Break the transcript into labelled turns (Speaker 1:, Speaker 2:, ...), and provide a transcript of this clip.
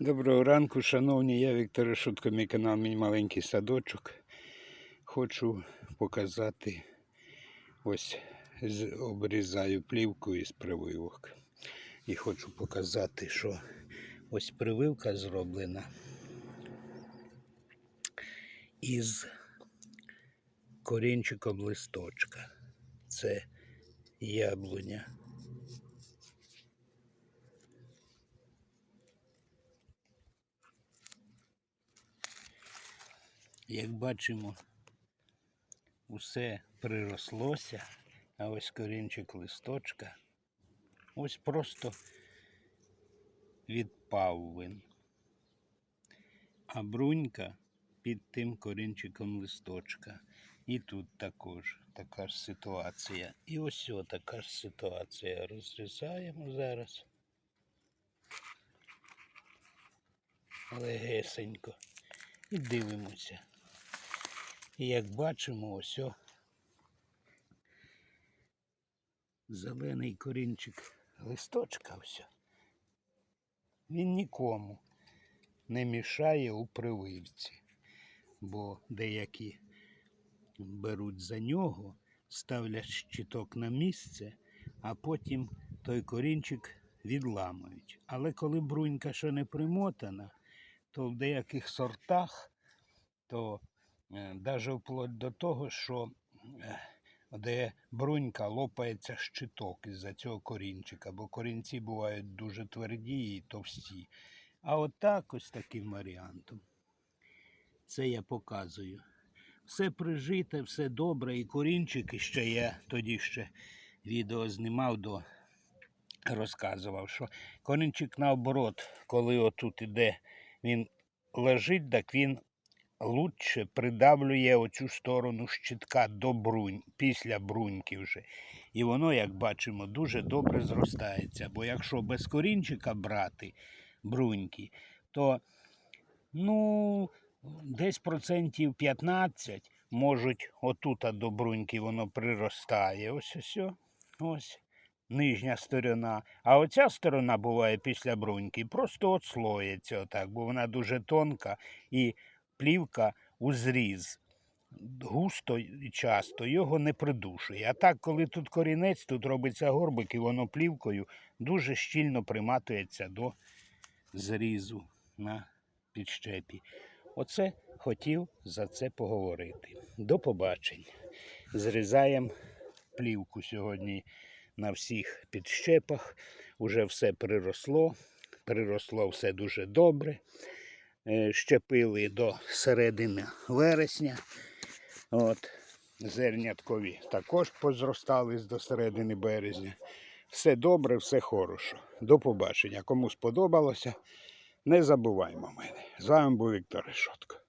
Speaker 1: Доброго ранку, шановні. Я Віктор Решутко, мій канал Мій маленький садочок. Хочу показати, ось обрізаю плівку із прививок. І хочу показати, що ось прививка зроблена із корінчиком листочка. Це яблуня. Як бачимо, усе прирослося, а ось корінчик листочка. Ось просто відпав він. А брунька під тим корінчиком листочка. І тут також така ж ситуація. І ось така ж ситуація. Розрізаємо зараз. Легесенько. І дивимося. І як бачимо, ось зелений корінчик листочка ось. Він нікому не мішає у прививці, бо деякі беруть за нього, ставлять щиток на місце, а потім той корінчик відламують. Але коли брунька ще не примотана, то в деяких сортах, то навіть вплоть до того, що е, де брунька лопається щиток із-за цього корінчика, бо корінці бувають дуже тверді і товсті. А отак ось таким варіантом. Це я показую. Все прижите, все добре, і корінчики ще я тоді ще відео знімав до розказував, що корінчик наоборот, коли отут іде, він лежить, так він лучше придавлює оцю сторону щитка до брунь, після бруньки вже. І воно, як бачимо, дуже добре зростається. Бо якщо без корінчика брати бруньки, то ну, десь процентів 15 можуть отут до бруньки воно приростає. Ось ось. Ось нижня сторона. А оця сторона буває після бруньки, просто отслоїться отак, бо вона дуже тонка і плівка у зріз. Густо і часто його не придушує. А так, коли тут корінець, тут робиться горбик, і воно плівкою дуже щільно приматується до зрізу на підщепі. Оце хотів за це поговорити. До побачення. Зрізаємо плівку сьогодні на всіх підщепах. Уже все приросло. Приросло все дуже добре. Е, Щепили до середини вересня. От. Зерняткові також позростались до середини березня. Все добре, все хорошо. До побачення. Кому сподобалося, не забуваймо мене. З вами був Віктор Решотко.